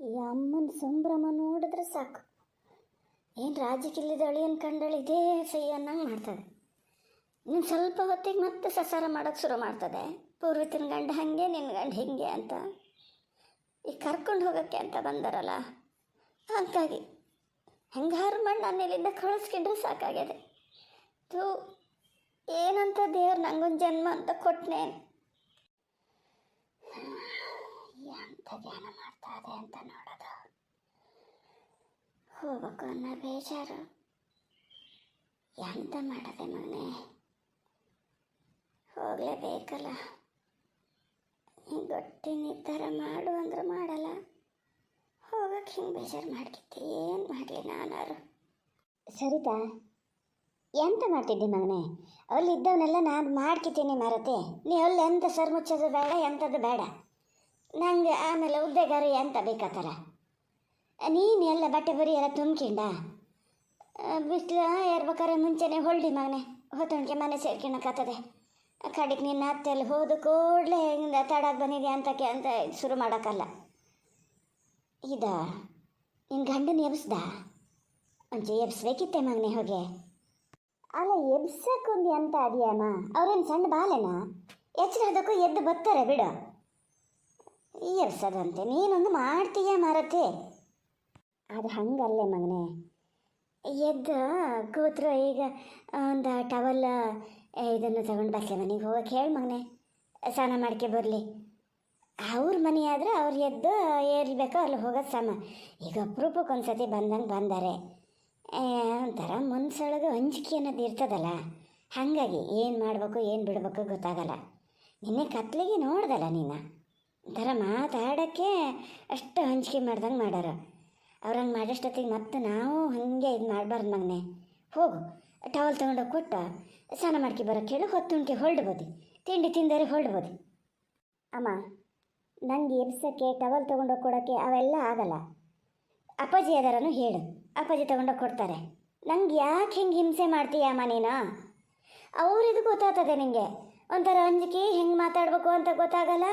ಈ ಅಮ್ಮನ ಸಂಭ್ರಮ ನೋಡಿದ್ರೆ ಸಾಕು. ಏನು ರಾಜಕೀಯದ ಅಳಿಯನ್ ಕಂಡಳು ಇದೇ ಸೈ ಅನ್ನಂಗೆ ಮಾಡ್ತದೆ. ನೀನು ಸ್ವಲ್ಪ ಹೊತ್ತಿಗೆ ಮತ್ತೆ ಸಸಾರ ಮಾಡೋಕ್ಕೆ ಶುರು ಮಾಡ್ತದೆ. ಪೂರ್ವತಿನ ಗಂಡ ಹಾಗೆ ನಿನ್ನ ಗಂಡ ಹಿಂಗೆ ಅಂತ. ಈಗ ಕರ್ಕೊಂಡು ಹೋಗೋಕ್ಕೆ ಅಂತ ಬಂದಾರಲ್ಲ, ಹಾಗಾಗಿ ಹೆಂಗಾರು ಮಾಡಿ ನಾನು ಇಲ್ಲಿಂದ ಕಳಿಸ್ಕೊಂಡ್ರೆ ಸಾಕಾಗಿದೆ ತೂ ಏನಂತ ದೇವ್ರು ನಂಗೊಂದು ಜನ್ಮ ಅಂತ ಕೊಟ್ಟನೆ ಎಂಥ ಜ್ಞಾನ ಇದೆ ಅಂತ ನೋಡೋದು ಹೋಗಬೇಕು ಅನ್ನೋ ಬೇಜಾರು. ಎಂತ ಮಾಡದೆ ಮಗನೇ? ಹೋಗಲೇಬೇಕಲ್ಲ. ಗಟ್ಟಿ ನಿರ್ಧಾರ ಮಾಡು ಅಂದ್ರೆ ಮಾಡಲ್ಲ. ಹೋಗಕ್ಕೆ ಹಿಂಗೆ ಬೇಜಾರು ಮಾಡ್ಕಿತ್ತಿ ಏನು ಮಾಡಲಿ ನಾನಾರು. ಸರಿತಾ, ಎಂತ ಮಾಡ್ತಿದ್ದೆ ಮಗನೇ? ಅಲ್ಲಿ ಇದ್ದವನ್ನೆಲ್ಲ ನಾನು ಮಾಡ್ಕಿತೀನಿ ಮರತೆ ನೀ ಅಲ್ಲಿ ಎಂತ ಸರ್ ಮುಚ್ಚೋದು ಬೇಡ ಎಂಥದ್ದು ಬೇಡ? ನಂಗೆ ಆಮೇಲೆ ಉದ್ದೆಗಾರಿ ಅಂತ ಬೇಕಾತರ ನೀನು ಎಲ್ಲ ಬಟ್ಟೆ ಬರಿ ಎಲ್ಲ ತುಂಬಿಕೊಂಡ? ಬಿಸಿಲು ಏರ್ಬೇಕಾದ್ರೆ ಮುಂಚೆನೆ ಹೊಳ್ಳಿ ಮಗನೆ ಹೊತ್ತೊಣಕೆ ಮನೆ ಸೇರ್ಕೊಳಕತ್ತದೆ ಕಡೆಗೆ ನಿನ್ನ ಅತ್ತೆಲ್ಲಿ ಹೋದ ಕೂಡಲೇ ಹೆಂಗಿಂದ ತಡಾಗಿ ಬಂದಿದೆ ಅಂತಕ್ಕೆ ಅಂತ ಶುರು ಮಾಡೋಕ್ಕಲ್ಲ. ಇದ ನಿನ್ನ ಗಂಡನ ಎಬ್ಸ್ದ? ಒಂಚೆ ಎಬ್ಸ್ಬೇಕಿತ್ತೆ ಮಗನೆ ಹೋಗೆ. ಅಲ್ಲ ಎಬ್ಸಕ್ಕೊಂದು ಅಂತ ಅದೆಯಮ್ಮ? ಅವ್ರೇನು ಸಣ್ಣ ಬಾಲೆನಾ? ಎಚ್ಚರ ಅದಕ್ಕೂ ಎದ್ದು ಬರ್ತಾರೆ ಬಿಡು. ಎಬ್ಸದಂತೆ ನೀನೊಂದು ಮಾಡ್ತೀಯ ಮಾರತೆ ಅದು ಹಂಗಲ್ಲೇ ಮಗನೇ. ಎದ್ದು ಕೂತ್ರ ಈಗ ಒಂದು ಟವಲ್ ಇದನ್ನು ತಗೊಂಡು ಬಸ್ಲೆ ಮನೆಗೆ ಹೋಗಕ್ಕೆ ಹೇಳಿ ಮಗನೆ, ಸ್ನಾನ ಮಾಡ್ಕೆ ಬರಲಿ. ಅವ್ರ ಮನೆ ಆದರೆ ಅವ್ರು ಎದ್ದು ಏರಿಬೇಕೋ, ಅಲ್ಲಿ ಹೋಗೋದು ಸಮ. ಈಗ ಅಪರೂಪಕ್ಕೆ ಒಂದು ಸತಿ ಬಂದಂಗೆ ಬಂದಾರೆ ಒಂಥರ ಮನ್ಸೊಳಗೆ ಅಂಜಿಕೆ ಅನ್ನೋದು ಇರ್ತದಲ್ಲ. ಹಾಗಾಗಿ ಏನು ಮಾಡಬೇಕು, ಏನು ಬಿಡಬೇಕು ಗೊತ್ತಾಗಲ್ಲ. ನಿನ್ನೆ ಕತ್ಲಿಗೆ ನೋಡ್ದಲ್ಲ ನೀನು? ಒಂಥರ ಮಾತಾಡೋಕ್ಕೆ ಅಷ್ಟು ಹಂಚಿಕೆ ಮಾಡ್ದಂಗೆ ಮಾಡೋರು. ಅವ್ರಂಗೆ ಮಾಡೋಷ್ಟೊತ್ತಿಗೆ ಮತ್ತೆ ನಾವು ಹಾಗೆ ಇದು ಮಾಡಬಾರ್ದು ಮಗನೆ. ಹೋಗು ಟವಲ್ ತೊಗೊಂಡೋಗಿ ಕೊಟ್ಟು, ಸ್ನಾನ ಮಾಡ್ಕೆ ಬರೋಕ್ಕೆ ಹೇಳು ಹೊತ್ತುಣ್ಕೆ ಹೊರಡ್ಬೋದು. ತಿಂಡಿ ತಿಂದರೆ ಹೊರಡ್ಬೋದು. ಅಮ್ಮ ನನಗೆ ಎಬ್ಸೋಕ್ಕೆ ಟವಲ್ ತೊಗೊಂಡೋಗಿ ಕೊಡೋಕ್ಕೆ ಅವೆಲ್ಲ ಆಗಲ್ಲ. ಅಪ್ಪಾಜಿ ಅದರನು ಹೇಳು. ಅಪ್ಪಾಜಿ ತೊಗೊಂಡೋಗಿ ಕೊಡ್ತಾರೆ. ನಂಗೆ ಯಾಕೆ ಹಿಂಗೆ ಹಿಂಸೆ ಮಾಡ್ತೀಯಮ್ಮ ನೀನು? ಅವ್ರಿದು ಗೊತ್ತಾಗ್ತದೆ ನಿಂಗೆ. ಒಂಥರ ಅಂಜಿಕೆ, ಹೆಂಗೆ ಮಾತಾಡಬೇಕು ಅಂತ ಗೊತ್ತಾಗಲ್ಲ.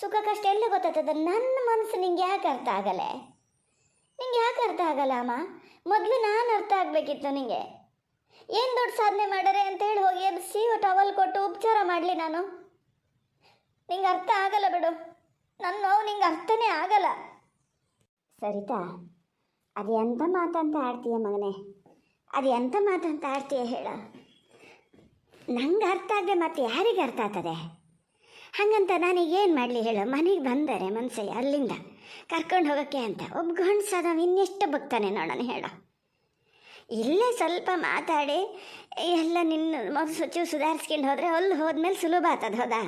ಸುಖ ಕಷ್ಟ ಎಲ್ಲ ಗೊತ್ತಾಗ್ತದೆ. ನನ್ನ ಮನಸ್ಸು ನಿಂಗೆ ಯಾಕೆ ಅರ್ಥ ಆಗಲ್ಲ? ನಿಂಗೆ ಯಾಕೆ ಅರ್ಥ ಆಗಲ್ಲ ಅಮ್ಮ? ಮೊದಲು ನಾನು ಅರ್ಥ ಆಗಬೇಕಿತ್ತು ನಿಂಗೆ. ಏನು ದೊಡ್ಡ ಸಾಧನೆ ಮಾಡರೆ ಅಂತೇಳಿ ಹೋಗಿ ಎಬ್ಸಿ ಟವಲ್ ಕೊಟ್ಟು ಉಪಚಾರ ಮಾಡಲಿ ನಾನು. ನಿಂಗೆ ಅರ್ಥ ಆಗಲ್ಲ ಬಿಡು. ನನ್ನ ನೋವು ನಿಂಗೆ ಅರ್ಥನೇ ಆಗಲ್ಲ. ಸರಿತಾ, ಅದು ಎಂಥ ಮಾತಂತ ಆಡ್ತೀಯ ಮಗನೇ? ಅದು ಎಂಥ ಮಾತಂತ ಆಡ್ತೀಯ ಹೇಳ? ನಂಗೆ ಅರ್ಥ ಆಗದೆ ಮತ್ತೆ ಯಾರಿಗೆ ಅರ್ಥ ಆಗ್ತದೆ? ಹಾಗಂತ ನಾನೀಗೇನು ಮಾಡಲಿ ಹೇಳು? ಮನೆಗೆ ಬಂದರೆ ಮನಸ್ಸಯ್ಯ ಅಲ್ಲಿಂದ ಕರ್ಕೊಂಡು ಹೋಗೋಕ್ಕೆ ಅಂತ ಒಬ್ಬ ಗಂಡ್ಸದ ಇನ್ನೆಷ್ಟು ಬಗ್ತಾನೆ ನೋಡೋಣ ಹೇಳು. ಇಲ್ಲೇ ಸ್ವಲ್ಪ ಮಾತಾಡಿ, ಎಲ್ಲ ನಿನ್ನ ಮೊದಲು ಚೂ ಸುಧಾರಿಸ್ಕೊಂಡು ಹೋದರೆ ಅಲ್ಲಿ ಹೋದ್ಮೇಲೆ ಸುಲಭ ಆಗ್ತದೆ, ಹೌದಾ?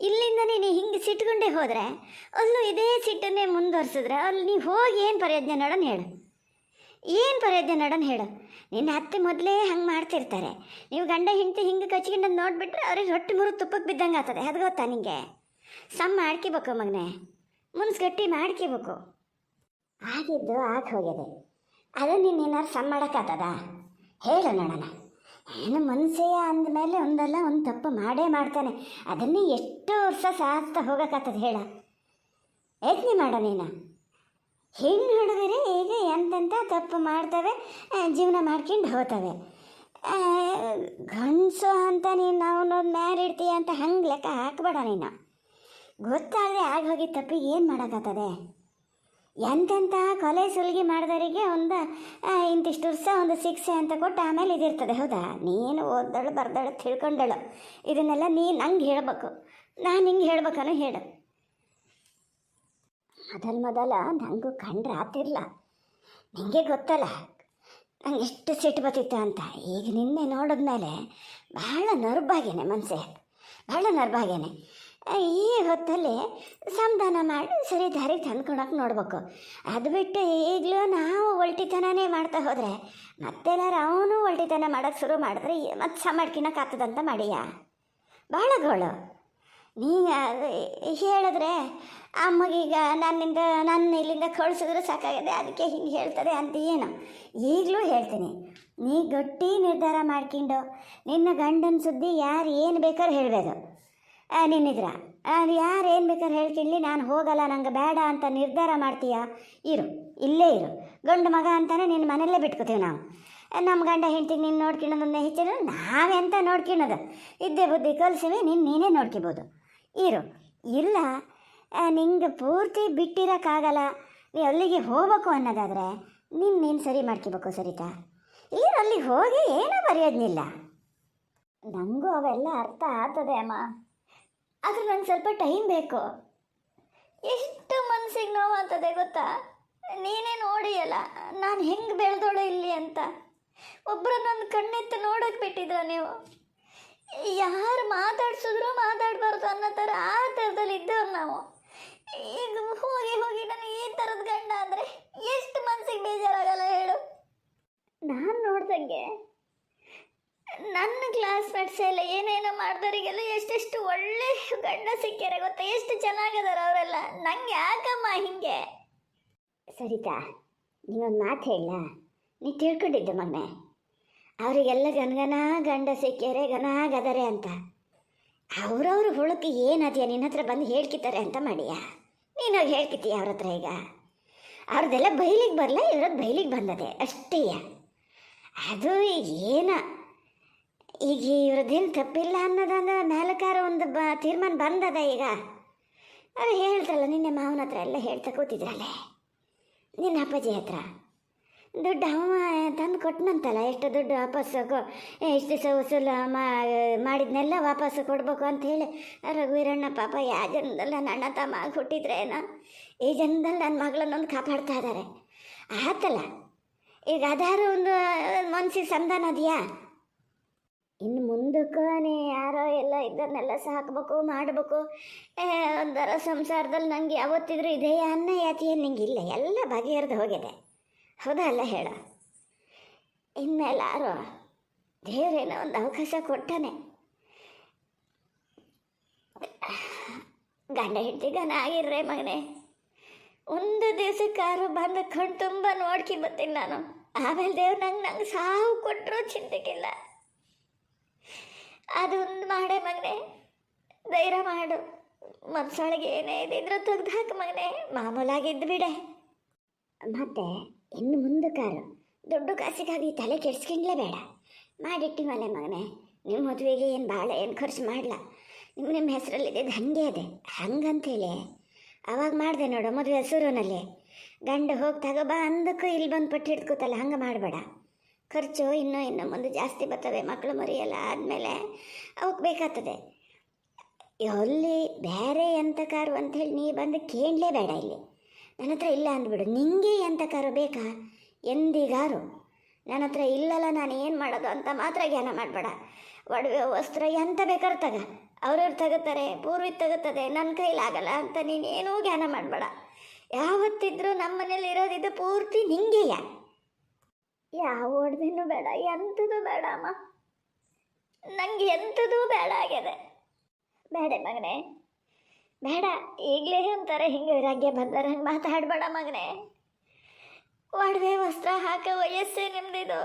ಇಲ್ಲಿಂದ ನೀನು ಹಿಂಗೆ ಸಿಟ್ಕೊಂಡೇ ಹೋದರೆ, ಅಲ್ಲೂ ಇದೇ ಸಿಟ್ಟನ್ನೇ ಮುಂದುವರ್ಸಿದ್ರೆ, ಅಲ್ಲಿ ನೀವು ಹೋಗಿ ಏನು ಪ್ರಯೋಜನ ನೋಡೋಣ ಹೇಳು. ಏನು ಪ್ರಯೋಜನ ನಡನ್ ಹೇಳು. ನಿನ್ನ ಅತ್ತೆ ಮೊದಲೇ ಹಂಗೆ ಮಾಡ್ತಿರ್ತಾರೆ. ನೀವು ಗಂಡ ಹೆಂಡತಿ ಹಿಂಗೆ ಕಚ್ಕೊಂಡು ನೋಡಿಬಿಟ್ರೆ ಅವ್ರಿಗೆ ಹೊಟ್ಟೆ ಮುರು ತುಪ್ಪಕ್ಕೆ ಬಿದ್ದಂಗೆ ಆಗ್ತದೆ. ಅದು ಗೊತ್ತಾ ನಿಂಗೆ? ಸಮ್ ಮಾಡ್ಕೋಬೇಕು ಮಗನೇ. ಮುನ್ಸ್ಗಟ್ಟಿ ಮಾಡ್ಕೋಬೇಕು. ಆಗಿದ್ದು ಆಗಿ ಹೋಗಿದೆ. ಅದು ನೀನು ಏನಾರು ಸಮ್ ಮಾಡೋಕ್ಕಾಗ್ತದ ಹೇಳು ನೋಡೋಣ. ಏನು ಮನಸ್ಸೇ ಅಂದಮೇಲೆ ಒಂದಲ್ಲ ಒಂದು ತಪ್ಪು ಮಾಡೇ ಮಾಡ್ತಾನೆ. ಅದನ್ನೇ ಎಷ್ಟು ವರ್ಷ ಸಾಸ್ತಾ ಹೋಗೋಕ್ಕಾಗ್ತದೆ ಹೇಳ. ಯೋಚನೆ ಮಾಡೋ ನೀನು. ಹೆಣ್ಣು ಹಿಡಿದ್ರೆ ಈಗ ಎಂತೆಂಥ ತಪ್ಪು ಮಾಡ್ತವೆ ಜೀವನ ಮಾಡ್ಕೊಂಡು ಹೋಗ್ತವೆ. ಗಂಡಸು ಅಂತ ನೀನು ಅವನೊಂದು ಮ್ಯಾರಿಡ್ತೀಯ ಅಂತ ಹಂಗೆ ಲೆಕ್ಕ ಹಾಕ್ಬೇಡ ನೀನು. ಗೊತ್ತಾಗದೆ ಆಗ ಹೋಗಿ ತಪ್ಪಿಗೆ ಏನು ಮಾಡೋಕ್ಕಾಗ್ತದೆ? ಎಂತೆಂಥ ಕೊಲೆ ಸುಲಿಗೆ ಮಾಡಿದವರಿಗೆ ಒಂದು ಇಂತಿಷ್ಟು ವರ್ಷ ಒಂದು ಶಿಕ್ಷೆ ಅಂತ ಕೊಟ್ಟು ಆಮೇಲೆ ಇದಿರ್ತದೆ ಹೌದಾ? ನೀನು ಓದ್ದಳು ಬರ್ದಳು ತಿಳ್ಕೊಂಡಳು. ಇದನ್ನೆಲ್ಲ ನೀನು ಹಂಗೆ ಹೇಳಬೇಕು. ನಾನು ಹಿಂಗೆ ಹೇಳ್ಬೇಕನ್ನೋ ಹೇಳು. ಮೊದಲು ಮೊದಲ ನನಗೂ ಕಂಡ್ರೆ ಆತಿರ್ಲ ನಿಮಗೆ ಗೊತ್ತಲ್ಲ, ನಂಗೆ ಎಷ್ಟು ಸಿಟ್ಟು ಬತ್ತಿತ್ತು ಅಂತ. ಈಗ ನಿನ್ನೆ ನೋಡಿದ್ಮೇಲೆ ಭಾಳ ನರ್ಬಾಗೇನೆ ಮನಸ್ಸೆ ಭಾಳ ನರ್ಬಾಗೇನೆ ಈ ಹೊತ್ತಲ್ಲಿ ಸಂಧಾನ ಮಾಡಿ ಸರಿ ದಾರಿಗೆ ತಂದ್ಕೊಳಕ್ಕೆ ನೋಡ್ಬೇಕು. ಅದು ಬಿಟ್ಟು ಈಗಲೂ ನಾವು ಒಲ್ಟಿತನನೇ ಮಾಡ್ತಾ ಹೋದರೆ ಮತ್ತೆಲ್ಲಾರು ಅವನು ಒಲ್ಟಿತನ ಮಾಡೋಕ್ಕೆ ಶುರು ಮಾಡಿದ್ರೆ ಮತ್ತೆ ಸಮಾಡ್ಕಿನಕ್ಕೆ ಆಗ್ತದಂತ ಮಾಡಿಯಾ? ಭಾಳ ಗೋಳು. ನೀ ಹೇಳಿದ್ರೆ ಅಮ್ಮಗೀಗ ನನ್ನಿಂದ ನನ್ನ ಇಲ್ಲಿಂದ ಕಳಿಸಿದ್ರೆ ಸಾಕಾಗಿದೆ, ಅದಕ್ಕೆ ಹಿಂಗೆ ಹೇಳ್ತದೆ ಅಂತ ಏನು? ಈಗಲೂ ಹೇಳ್ತೀನಿ. ನೀ ಗಟ್ಟಿ ನಿರ್ಧಾರ ಮಾಡ್ಕೊಂಡು ನಿನ್ನ ಗಂಡನ ಸುದ್ದಿ ಯಾರು ಏನು ಬೇಕಾದ್ರೂ ಹೇಳಬೇಕು ನಿನ್ನಿದ್ರ ಅದು ಯಾರು ಏನು ಬೇಕಾದ್ರೂ ಹೇಳ್ಕೊಳ್ಳಿ, ನಾನು ಹೋಗಲ್ಲ, ನಂಗೆ ಬೇಡ ಅಂತ ನಿರ್ಧಾರ ಮಾಡ್ತೀಯ? ಇರು, ಇಲ್ಲೇ ಇರು. ಗಂಡು ಮಗ ಅಂತಾನೆ ನಿನ್ನ ಮನೆಯಲ್ಲೇ ಬಿಟ್ಕೋತೀವಿ ನಾವು. ನಮ್ಮ ಗಂಡ ಹೆಂಡ್ತಿಗೆ ನೀನು ನೋಡ್ಕೊಳ್ಳೋದನ್ನ ಹೆಚ್ಚಿನ ನಾವೆಂತ ನೋಡ್ಕೊಳ್ಳೋದು? ಇದ್ದೇ ಬುದ್ಧಿ ಕಲಿಸಿವಿ, ನೀನು ನೀನೇ ನೋಡ್ಕೋಬೋದು. ಇರು. ಇಲ್ಲ ನಿಂಗೆ ಪೂರ್ತಿ ಬಿಟ್ಟಿರೋಕ್ಕಾಗಲ್ಲ. ನೀ ಅಲ್ಲಿಗೆ ಹೋಗ್ಬೇಕು ಅನ್ನೋದಾದರೆ ನಿನ್ನೇನು ನೀನು ಸರಿ ಮಾಡ್ಕೋಬೇಕು ಸರಿತಾ? ಏನು ಅಲ್ಲಿಗೆ ಹೋಗಿ ಏನೂ ಬರೆಯೋದ್ನಿಲ್ಲ? ನನಗೂ ಅವೆಲ್ಲ ಅರ್ಥ ಆಗ್ತದೆ ಅಮ್ಮ. ಆದರೆ ನನಗೆ ಸ್ವಲ್ಪ ಟೈಮ್ ಬೇಕು. ಎಷ್ಟು ಮನಸ್ಸಿಗೆ ಅಂತದೆ ಗೊತ್ತಾ? ನೀನೇ ನೋಡಿಯಲ್ಲ, ನಾನು ಹೆಂಗೆ ಬೆಳೆದೋಳು ಇಲ್ಲಿ ಅಂತ. ಒಬ್ಬರನ್ನೊಂದು ಕಣ್ಣೆತ್ತು ನೋಡೋಕೆ ಬಿಟ್ಟಿದ್ರ ನೀವು? ಯಾರು ಮಾತಾಡ್ಸಿದ್ರು ಮಾತಾಡ್ಬಾರ್ದು ಅನ್ನೋ ಥರ ಆ ಥರದಲ್ಲಿ ಇದ್ದವ್ರು ನಾವು. ಈಗ ಹೋಗಿ ಹೋಗಿ ನನಗೆ ಈ ಥರದ ಗಂಡ ಅಂದರೆ ಎಷ್ಟು ಮನಸ್ಸಿಗೆ ಬೇಜಾರಾಗಲ್ಲ ಹೇಳು. ನಾನು ನೋಡ್ದಂಗೆ ನನ್ನ ಕ್ಲಾಸ್ಮೇಟ್ಸ್ ಎಲ್ಲ ಏನೇನೋ ಮಾಡ್ದವರಿಗೆಲ್ಲ ಎಷ್ಟೆಷ್ಟು ಒಳ್ಳೆ ಗಂಡ ಸಿಕ್ಕ್ಯಾರ ಗೊತ್ತಾ? ಎಷ್ಟು ಚೆನ್ನಾಗದಾರ ಅವರೆಲ್ಲ. ನಂಗೆ ಯಾಕಮ್ಮ ಹಿಂಗೆ? ಸರಿತಾ ನೀವೊಂದು ಮಾತು ಹೇಳ ನೀ ತಿಳ್ಕೊಂಡಿದ್ದೆ ಮಗನೆ? ಅವರಿಗೆಲ್ಲ ಗನಗನ ಗಂಡ ಸಿಕ್ಕ್ಯಾರೆ ಗನ ಗದರೆ ಅಂತ. ಅವ್ರವ್ರ ಹುಳಕ್ಕೆ ಏನದೆಯಾ ನಿನ್ನ ಹತ್ರ ಬಂದು ಹೇಳ್ಕಿತಾರೆ ಅಂತ ಮಾಡಿಯಾ? ನೀನು ಹೇಳ್ಕಿತೀಯ ಅವ್ರ ಹತ್ರ ಈಗ? ಅವ್ರದ್ದೆಲ್ಲ ಬೈಲಿಗೆ ಬರಲ್ಲ ಇವ್ರದ್ದು ಬೈಲಿಗೆ ಬಂದದೆ. ಅಷ್ಟೇ ಅದು ಏನ? ಈಗ ಇವ್ರದ್ದೇನು ತಪ್ಪಿಲ್ಲ ಅನ್ನೋದಂದ್ರೆ ಮೇಲಕಾರ ಒಂದು ಬ ತೀರ್ಮಾನ ಬಂದದ ಈಗ? ಅವ್ರು ಹೇಳ್ತಾರಲ್ಲ, ನಿನ್ನೆ ಮಾವನ ಹತ್ರ ಎಲ್ಲ ಹೇಳ್ತಾ ಕೂತಿದ್ರಲ್ಲೇ? ನಿನ್ನ ಅಪ್ಪಾಜಿ ಹತ್ರ? ದುಡ್ಡು ಅವ ತಂದು ಕೊಟ್ಟನಂತಲ್ಲ ಎಷ್ಟು ದುಡ್ಡು ವಾಪಸ್ಸು ಎಷ್ಟು ದಿವಸ ವಸೂಲು ಮಾಡಿದ್ನೆಲ್ಲ ವಾಪಸ್ಸು ಕೊಡಬೇಕು ಅಂತ ಹೇಳಿ. ರಘುವೀರಣ್ಣ ಪಾಪ ಯಾವ ಜನದಲ್ಲ ನನ್ನ ಅಣ್ಣ ತಮ್ಮ ಹುಟ್ಟಿದ್ರೇನೋ ಈ ಜನದಲ್ಲಿ ನನ್ನ ಮಗಳನ್ನೊಂದು ಕಾಪಾಡ್ತಾ ಇದ್ದಾರೆ ಆತಲ್ಲ, ಈಗ ಅದಾರು ಒಂದು ಮನ್ಸಿಗೆ ಸಂಧಾನ ಅದೆಯಾ? ಇನ್ನು ಮುಂದಕ್ಕೆ ನೀ ಯಾರೋ ಎಲ್ಲ ಇದನ್ನೆಲ್ಲ ಸಾಕ್ಬೇಕು, ಮಾಡಬೇಕು. ಒಂಥರ ಸಂಸಾರದಲ್ಲಿ ನನಗೆ ಯಾವತ್ತಿದ್ರೂ ಇದೆಯಾ ಅನ್ನ ಯಾತಿ ಏನು ನಿಂಗೆ ಇಲ್ಲ. ಎಲ್ಲ ಬಗೆಹರಿದು ಹೋಗಿದೆ. ಹೌದಾ ಅಲ್ಲ ಹೇಳ. ಇನ್ಮೇಲಾರು ದೇವರೇನೋ ಒಂದು ಅವಕಾಶ ಕೊಟ್ಟಾನೆ. ಗಂಡ ಗನ ಆಗಿರ್ರೆ ಮಗನೇ. ಒಂದು ದಿವಸಕ್ಕಾರು ಬಂದು ಕಣ್ ತುಂಬ ನೋಡ್ಕಿ ಬರ್ತೀನಿ ನಾನು. ಆಮೇಲೆ ದೇವ್ರು ನಂಗೆ ನಂಗೆ ಸಾವು ಕೊಟ್ಟರು ಚಿಂತೆಗಿಲ್ಲ. ಅದೊಂದು ಮಾಡೇ ಮಗನೆ. ಧೈರ್ಯ ಮಾಡು. ಮನ್ಸೊಳಗೆ ಏನೇ ಇದ್ದಿದ್ರು ತೆಗ್ದು ಹಾಕು ಮಗನೆ. ಮಾಮೂಲಾಗಿದ್ದು ಬಿಡೆ ಮತ್ತೆ ಇನ್ನು ಮುಂದಕ್ಕಾರು ದೊಡ್ಡ ಕಾಸಿಗಾಗಿ ತಲೆ ಕೆಡ್ಸ್ಕೊಂಡ್ಲೇ ಬೇಡ. ಮಾಡಿಟ್ಟಿವಲ್ಲ ಮಗನೇ ನಿಮ್ಮ ಮದುವೆಗೆ ಏನು ಭಾಳ ಏನು ಖರ್ಚು ಮಾಡಲ್ಲ ನಿಮ್ಮ ನಿಮ್ಮ ಹೆಸರಲ್ಲಿದ್ದಿದ್ದು ಹಾಗೆ ಇದೆ ಹಂಗಂತೇಳಿ. ಅವಾಗ ಮಾಡಿದೆ ನೋಡು ಮದುವೆ ಹೆಸರುನಲ್ಲಿ ಗಂಡ ಹೋಗ್ತಾಗ ಬಾ ಅಂದಕ್ಕೂ ಇಲ್ಲಿ ಬಂದು ಪಟ್ಟು ಹಿಡ್ಕೋತಲ್ಲ, ಹಂಗೆ ಮಾಡಬೇಡ. ಖರ್ಚು ಇನ್ನೂ ಇನ್ನೂ ಮುಂದೆ ಜಾಸ್ತಿ ಬರ್ತವೆ ಮಕ್ಕಳು ಮರಿ ಎಲ್ಲ ಆದಮೇಲೆ ಅವಕ್ಕೆ ಬೇಕಾಗ್ತದೆ. ಅಲ್ಲಿ ಬೇರೆ ಎಂಥ ಕಾರು ಅಂಥೇಳಿ ನೀ ಬಂದು ಕೇಳಲೇಬೇಡ ಇಲ್ಲಿ. ನನ್ನ ಹತ್ರ ಇಲ್ಲ ಅಂದ್ಬಿಡು. ನಿಂಗೆ ಎಂಥ ಕಾರು ಬೇಕಾ? ಎಂದಿಗಾರು? ನನ್ನ ಹತ್ರ ಇಲ್ಲಲ್ಲ, ನಾನು ಏನು ಮಾಡೋದು ಅಂತ ಮಾತ್ರ ಜ್ಞಾನ ಮಾಡಬೇಡ. ಒಡವೆ, ವಸ್ತ್ರ ಎಂತ ಬೇಕಾದ್ರೆ ತಗ. ಅವ್ರವ್ರು ತಗೋತಾರೆ ಪೂರ್ವಿ ತಗೋತದೆ ನನ್ನ ಕೈಲಾಗಲ್ಲ ಅಂತ ನೀನೇನೂ ಜ್ಞಾನ ಮಾಡಬೇಡ. ಯಾವತ್ತಿದ್ರೂ ನಮ್ಮ ಮನೇಲಿ ಇರೋದಿದ್ದು ಪೂರ್ತಿ ನಿಂಗೆಯ ಯಾವ ಒಡ್ದಿನೂ ಬೇಡ ಎಂಥದ್ದು ಬೇಡ ಅಮ್ಮ. ನನಗೆ ಎಂಥದ್ದು ಬೇಡ ಆಗಿದೆ ಬೇಡ ಮಗನೇ. ಬೇಡ, ಈಗಲೇ ಅಂತಾರೆ, ಹಿಂಗೆ ವೈರಾಗ್ಯ ಬಂದರೆ ಹಂಗೆ ಮಾತಾಡಬೇಡ ಮಗನೇ. ಒಡವೆ ವಸ್ತ್ರ ಹಾಕೋ ವಯಸ್ಸೇ ನಿಮ್ದಿದು.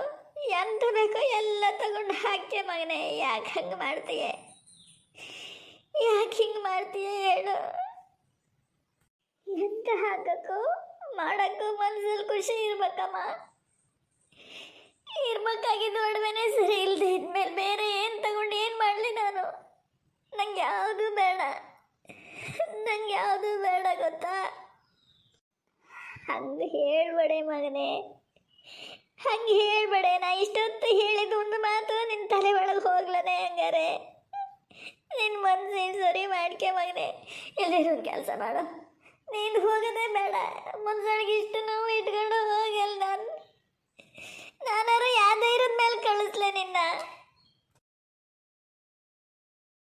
ಎಂತ ಬೇಕೋ ಎಲ್ಲ ತಗೊಂಡು ಹಾಕ್ಯ ಮಗನೇ, ಯಾಕೆ ಹಂಗೆ ಮಾಡ್ತೀಯ? ಯಾಕೆ ಹಿಂಗೆ ಮಾಡ್ತೀಯ ಹೇಳು. ಎಂತ ಹಾಕಕ್ಕೂ, ಮಾಡೋಕ್ಕೂ ಮನಸ್ಸಲ್ಲಿ ಖುಷಿ ಇರ್ಬೇಕಮ್ಮ. ನಿಜವಾಗ್ಲೇ ಹಂಗಾರೆ? ನಿನ್ನ ಮನ್ಸಿ ಸರಿ ಮಾಡ್ಕೆ ಮಗನೆ ಎಲ್ಲಿರೋ ಕೆಲಸ ಮಾಡು. ನೀನು ಹೋಗದೆ ಬೇಡ, ಮನ್ಸೊಳಗೆ ಇಷ್ಟು ನೋವು ಇಟ್ಕೊಂಡು ಹೋಗಲ್ಲ ನಾನು. ನಾನಾರು ಯಾವ್ದೇ ಇರೋದ ಮೇಲೆ ಕಳಿಸ್ಲೆ ನಿನ್ನ.